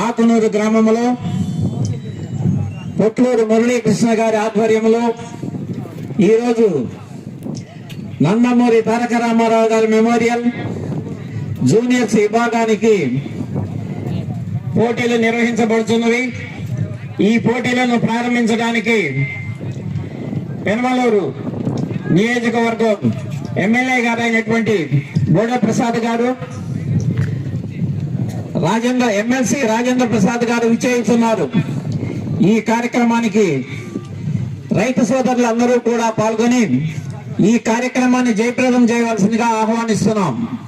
ఆకునూరు గ్రామంలో పొట్లూరు మురళీకృష్ణ గారి ఆధ్వర్యంలో ఈరోజు నందమూరి తారక రామారావు గారి మెమోరియల్ జూనియర్స్ విభాగానికి పోటీలు నిర్వహించబడుతున్నవి. ఈ పోటీలను ప్రారంభించడానికి పెనమలూరు నియోజకవర్గం ఎమ్మెల్యే గారు అయినటువంటి బోడ ప్రసాద్ గారు రాజేంద్ర ఎమ్మెల్సీ రాజేంద్ర ప్రసాద్ గారు విచ్చేస్తున్నారు ఈ కార్యక్రమానికి రైతు సోదరులు అందరూ కూడా పాల్గొని ఈ కార్యక్రమాన్ని జయప్రదం చేయవలసిందిగా ఆహ్వానిస్తున్నాం.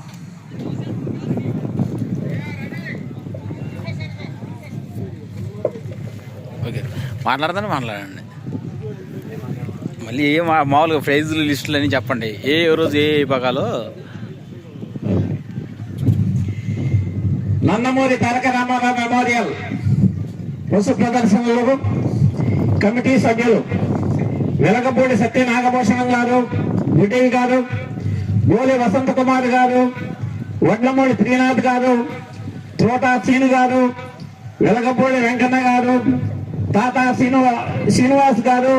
ఓకే. మాట్లాడండి. మళ్ళీ ఏ మామూలుగా ప్రైజులు లిస్టులు అని చెప్పండి. ఏ ఏ రోజు ఏ పగాలో నందమూరి తారక రామారావు మెమోరియల్ పశు ప్రదర్శనలు కమిటీ సభ్యులు వెలగపూడి సత్యనాగభూషణం గారు గుడ్డేవి గారు గోలి వసంత కుమార్ గారు వడ్లమూడి శ్రీనాథ్ గారు తోటా సీను గారు వెలగపూడి వెంకన్న గారు తాత శ్రీనివా శ్రీనివాస్ గారు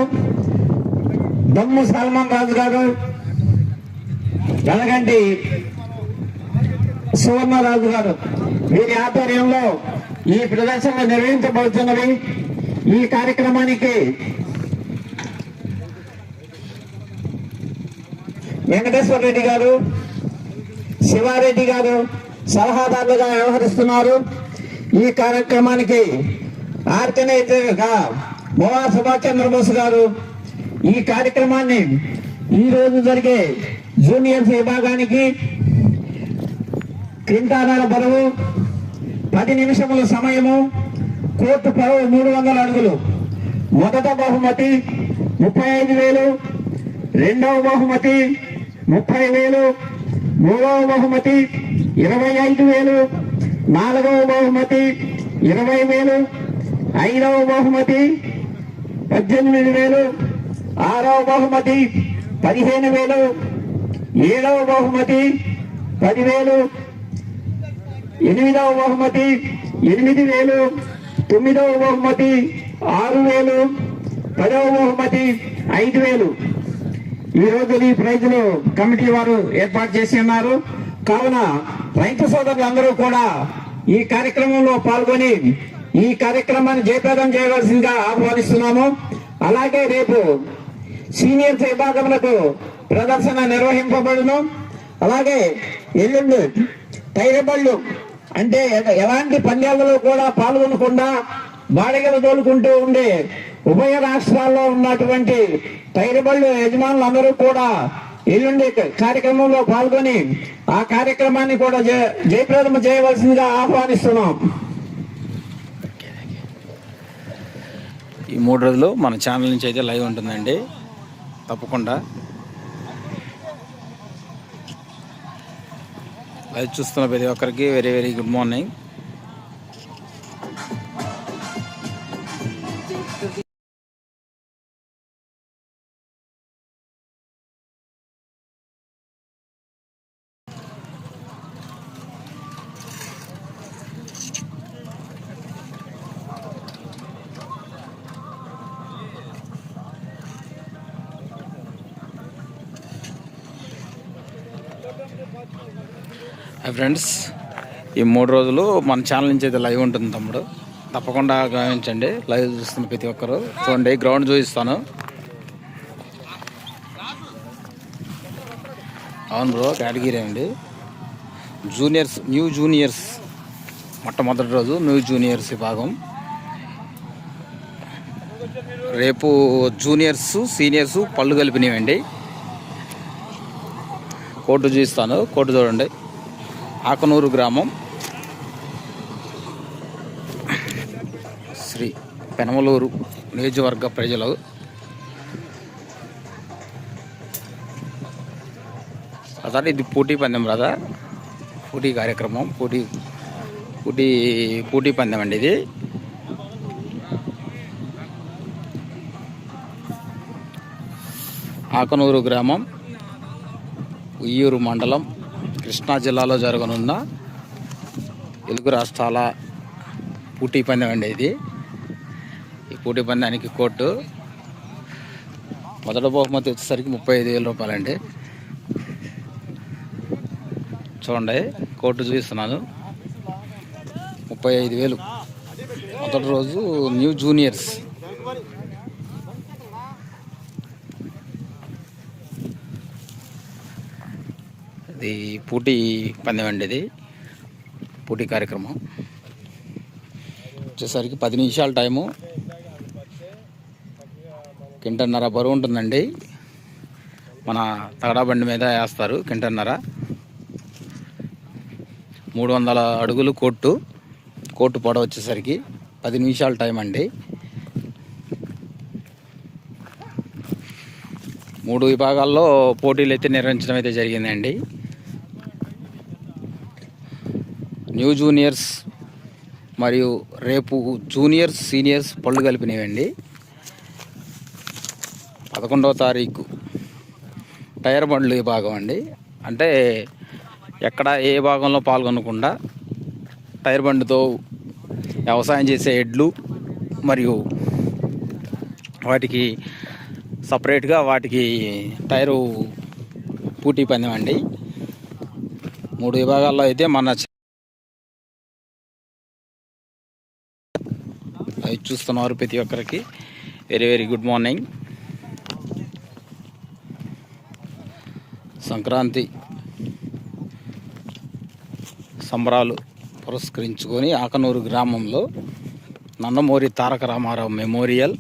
దమ్ము సల్మాన్ రాజు గారు వెలగంటి సువర్ణరాజు గారు. వీరి ఆధ్వర్యంలో ఈ ప్రదర్శన నిర్వహించబడుతున్నది ఈ కార్యక్రమానికి వెంకటేశ్వర రెడ్డి గారు శివారెడ్డి గారు సలహాదారులుగా వ్యవహరిస్తున్నారు. ఈ కార్యక్రమానికి ఆర్గనైజర్గా మోవా సుభాష్ చంద్రబోస్ గారు ఈ కార్యక్రమాన్ని ఈ రోజు జరిగే జూనియర్స్ విభాగానికి క్వింటానాల బరువు పది నిమిషముల సమయము కోర్టు పొడవు మూడు వందల అడుగులు. మొదట బహుమతి ముప్పై ఐదు వేలు రెండవ బహుమతి ముప్పై వేలు మూడవ బహుమతి ఇరవై ఐదు వేలు నాలుగవ బహుమతి ఇరవై వేలు ఐదవ బహుమతి పద్దెనిమిది వేలు ఆరవ బహుమతి పదిహేను వేలు ఏడవ బహుమతి పదివేలు ఎనిమిదవ బహుమతి ఎనిమిది వేలు తొమ్మిదవ బహుమతి ఆరు వేలు పదవ బహుమతి ఐదు వేలు. ఈ ఈ ప్రైజులు కమిటీ వారు ఏర్పాటు చేసి ఉన్నారు. కావున రైతు సోదరులందరూ కూడా ఈ కార్యక్రమంలో పాల్గొని ఈ కార్యక్రమాన్ని జయప్రదం చేయవలసిందిగా ఆహ్వానిస్తున్నాము. అలాగే రేపు సీనియర్స్ విభాగములకు ప్రదర్శన నిర్వహింపబడును. అలాగే ఎల్లుండి టైరబళ్ళు అంటే ఎలాంటి పంద్యాలలో కూడా పాల్గొనకుండా బాడిగలు తోలుకుంటూ ఉండే ఉభయ రాష్ట్రాల్లో ఉన్నటువంటి టైరబళ్ళు యజమానులందరూ కూడా ఎల్లుండి కార్యక్రమంలో పాల్గొని ఆ కార్యక్రమాన్ని కూడా జయప్రదం చేయవలసిందిగా ఆహ్వానిస్తున్నాం. ఈ మూడు రోజులు మన ఛానల్ నుంచి అయితే లైవ్ ఉంటుందండి. తప్పకుండా అది చూస్తున్న ప్రతి ఒక్కరికి very very good morning. Hi friends ఈ మూడు రోజులు మన ఛానల్ నుంచి అయితే లైవ్ ఉంటుంది తమ్ముడు. తప్పకుండా గమనించండి. లైవ్ చూస్తున్న ప్రతి ఒక్కరు. చూడండి గ్రౌండ్ చూపిస్తాను. అవును బ్రో కేటగిరీ అండి. Juniors new juniors. మొట్టమొదటి రోజు న్యూ జూనియర్స్ విభాగం. రేపు జూనియర్స్ సీనియర్స్ పళ్ళు కలిపినవండి. కోర్టు చూస్తాను కోర్టు చూడండి. ఆకనూరు గ్రామం. శ్రీ పెనమలూరు నియోజకవర్గ ప్రజలు. అదే ఇది పోటీ పందెం రాదా? పోటీ కార్యక్రమం పోటీ పోటీ పోటీ పందెం అండి ఇది. ఆకనూరు గ్రామం. ఉయ్యూరు మండలం కృష్ణా జిల్లాలో జరగనున్న తెలుగు రాష్ట్రాల పూటీ పందెం అండి ఇది. ఈ పూటీ పందానికి కోర్టు మొదటి బహుమతి వచ్చేసరికి ముప్పై ఐదు వేల రూపాయలండి. చూడండి కోర్టు చూపిస్తున్నాను. ముప్పై ఐదు వేలు. మొదటి రోజు న్యూ జూనియర్స్ ఇది పూటీ పందెం అండి ఇది పూటీ కార్యక్రమం. వచ్చేసరికి పది నిమిషాల టైము. కింటన్నర బరువు ఉంటుందండి. మన తగడా బండి మీద వేస్తారు కింటన్నర. మూడు వందల అడుగులు కోర్టు కోర్టు పొడ వచ్చేసరికి పది నిమిషాల టైం అండి. మూడు విభాగాల్లో పోటీలు అయితే నిర్వహించడం అయితే జరిగిందండి. న్యూ జూనియర్స్ మరియు రేపు జూనియర్స్ సీనియర్స్ పళ్ళు కలిపినవండి. పదకొండవ తారీఖు టైర్ బండ్లు విభాగం అండి. అంటే ఎక్కడ ఏ భాగంలో పాల్గొనకుండా టైర్ బండితో వ్యవసాయం చేసే ఎడ్లు మరియు వాటికి సపరేట్గా వాటికి టైరు పూటీ పందెం అండి మూడు విభాగాల్లో అయితే మన చూస్తున్నారు ప్రతి ఒక్కరికి very very good morning. Sankranti సంబరాలు పురస్కరించుకొని ఆకనూరు గ్రామంలో నందమూరి తారక రామారావు మెమోరియల్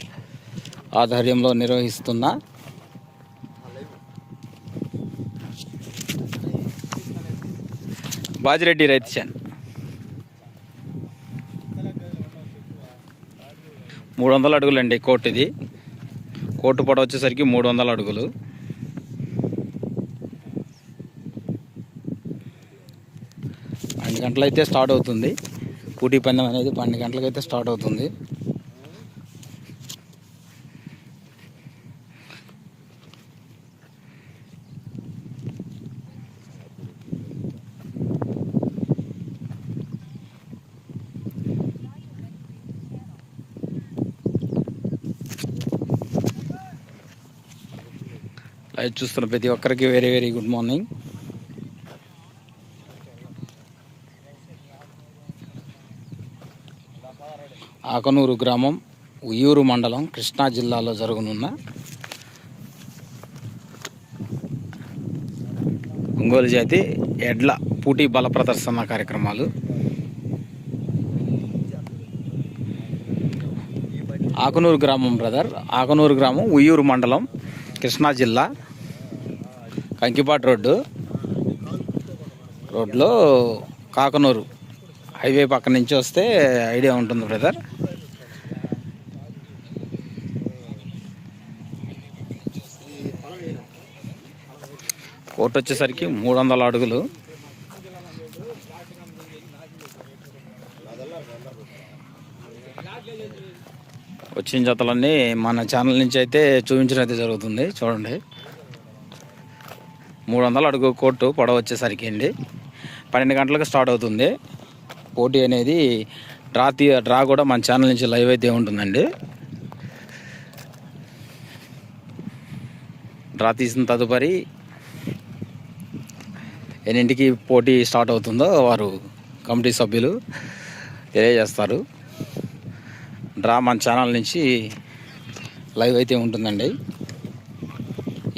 ఆధ్వర్యంలో నిర్వహిస్తున్న బాజిరెడ్డి రైతు మూడు వందల అడుగులు అండి కోర్టు ఇది. కోర్టు పొడ వచ్చేసరికి మూడు వందల అడుగులు. పన్నెండు గంటలైతే స్టార్ట్ అవుతుంది. పూటీ పందెం అనేది పన్నెండు గంటలకైతే స్టార్ట్ అవుతుంది. లైవ్ చూస్తున్న ప్రతి ఒక్కరికి very very good morning Akanuru గ్రామం ఉయ్యూరు మండలం కృష్ణా జిల్లాలో జరగనున్న ఒంగోలు జాతి ఎడ్ల పూటీ బల ప్రదర్శన కార్యక్రమాలు. ఆకనూరు గ్రామం బ్రదర్ ఆకనూరు గ్రామం ఉయ్యూరు మండలం కృష్ణా జిల్లా. కంకిపాటి రోడ్డు. రోడ్లో కాకనూరు హైవే పక్క నుంచి వస్తే ఐడియా ఉంటుంది బ్రదర్. కోర్టు వచ్చేసరికి మూడు వందల అడుగులు. వచ్చిన జతలన్నీ మన ఛానల్ నుంచి అయితే చూపించడం అయితే జరుగుతుంది. చూడండి. మూడు వందల అడుగు కోర్టు పొడవ వచ్చేసరికి అండి. పన్నెండు గంటలకు స్టార్ట్ అవుతుంది. పోటీ అనేది డ్రా తీ డ్రా కూడా మన ఛానల్ నుంచి లైవ్ అయితే ఉంటుందండి. డ్రా తీసిన తదుపరి ఎన్నింటికి పోటీ స్టార్ట్ అవుతుందో వారు కమిటీ సభ్యులు తెలియజేస్తారు. డ్రా మన ఛానల్ నుంచి లైవ్ అయితే ఉంటుందండి.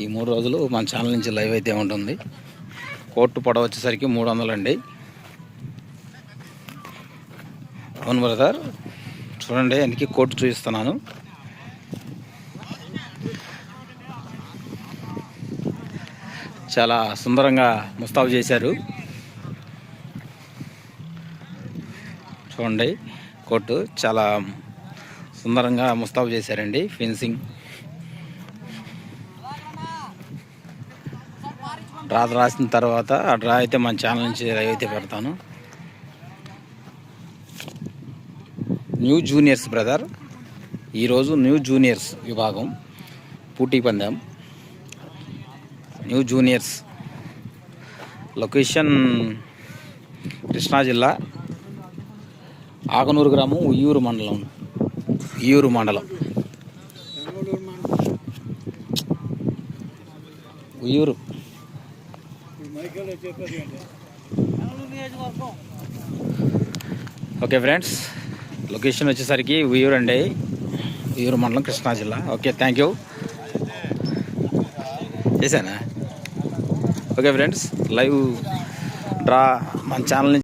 మూడు రోజులు మన ఛానల్ నుంచి లైవ్ అయితే ఉంటుంది కోర్టు పొడవు వచ్చేసరికి మూడు వందలు అండి. అవును బ్రదర్ చూడండి ఎందుకు కోర్టు చూపిస్తున్నాను. చాలా సుందరంగా ముస్తాబు చేశారు. చూడండి కోర్టు చాలా సుందరంగా ముస్తాబు చేశారండి. ఫెన్సింగ్. డ్రా రాసిన తర్వాత ఆ డ్రా అయితే మన ఛానల్ నుంచి లైవ్ అయితే పెడతాను. న్యూ జూనియర్స్ బ్రదర్ ఈరోజు న్యూ జూనియర్స్ విభాగం పూటీ పందెం. న్యూ జూనియర్స్ లొకేషన్ కృష్ణా జిల్లా ఆగనూరు గ్రామం ఉయ్యూరు మండలం. ఉయ్యూరు మండలం. ఉయ్యూరు. ఓకే ఫ్రెండ్స్ లొకేషన్ వచ్చేసరికి ఉయ్యూరు అండి. ఉయ్యూరు మండలం కృష్ణా జిల్లా. ఓకే థ్యాంక్ యూ చేశానా? ఓకే ఫ్రెండ్స్ లైవ్ డ్రా మన ఛానల్ నుంచి